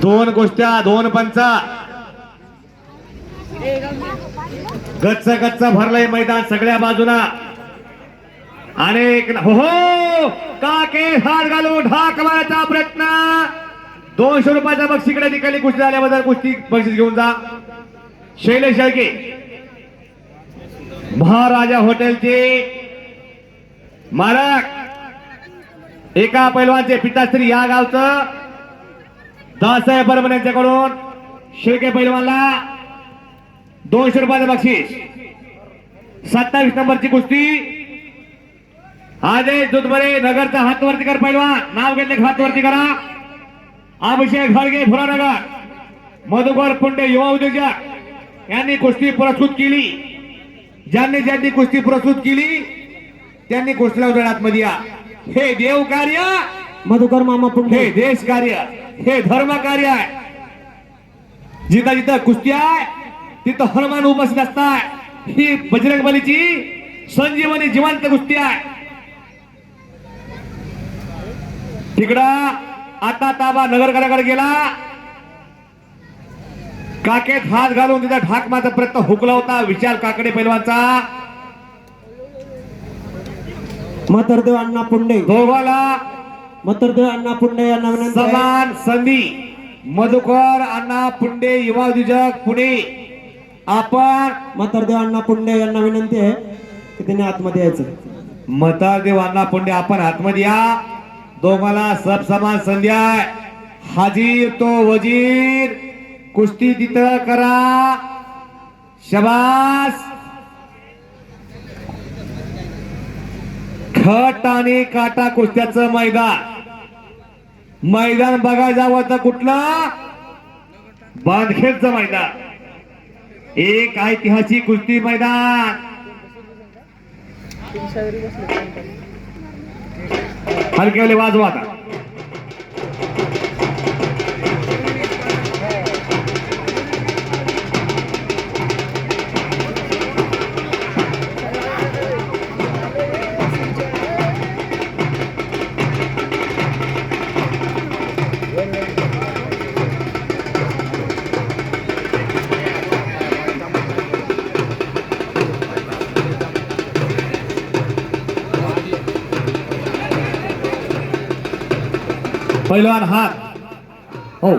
दोन गोष्ट्या दोन पंचा. गच्च गच्च भरलंय मैदान सगळ्या बाजूला. अनेक हो हो! काके हात घालून ढाक मारायचा प्रयत्न? दोनशे रुपयाचा बक्षीकडे निकाली कुस्ती झाल्याबद्दल कुस्ती बक्षीस घेऊन जा. शैलेश शेळके. महाराजा हॉटेलचे मालक. एका पैलवानचे पिताश्री या गावचं. दासाहेब बर्मन यांच्याकडून शेळके पैलवानला दोनशे रुपयाचं बक्षीस. सत्तावीस नंबरची कुस्ती. आदेश दुधबरे नगरचा हातवरती कर पैलवान. नाव घेतले की हातवरती करा अभिषेक घाडगे फुलानगर मधुकर पुंडे युवा उद्योजक. यांनी कुस्ती प्रस्तुत केली. ज्यांनी ज्यांनी कुस्ती प्रस्तुत केली त्यांनी कुस्तीला उद्या आतमध्ये या. हे देव कार्य. मधुकर मामा हे पुंडे देश कार्य. हे धर्म कार्य आहे. जिथं जिथं कुस्ती आहे तिथं हनुमान उपस्थित असताय ही बजरंग बलीची संजीवनी जिवंत कुस्ती आहे. तिकडं आता ताबा नगरकराकडे गेला. काकेत हात घालून तिथं ढाक मारचा प्रयत्न हुकला होता. विशाल काकडे पैलवानचा. मतरदेव अण्णा पुंडे. दोघाला मतरदेव अण्णा पुंडे यांना विनंती आहे. समान संधी मधुकर अण्णा पुंडे युवा उद्योजक पुणे. आपण मतरदेव अण्णा पुंडे यांना विनंती आहे की त्यांनी आतमध्ये यायचं. मतादेव अण्णा पुंडे आपण आतमध्ये या. दोघाला सब समान संधी आहे. हाजीर तो वजीर. कुस्ती तिथं करा. शबास. खट आणि काटा कुस्त्याचं मैदान. मैदान बघायला जावं तर कुठलं? बांधखेडचं मैदान. एक ऐतिहासिक कुस्ती मैदान. हलकेवाले वाजवा आता. पहिलवान हात हो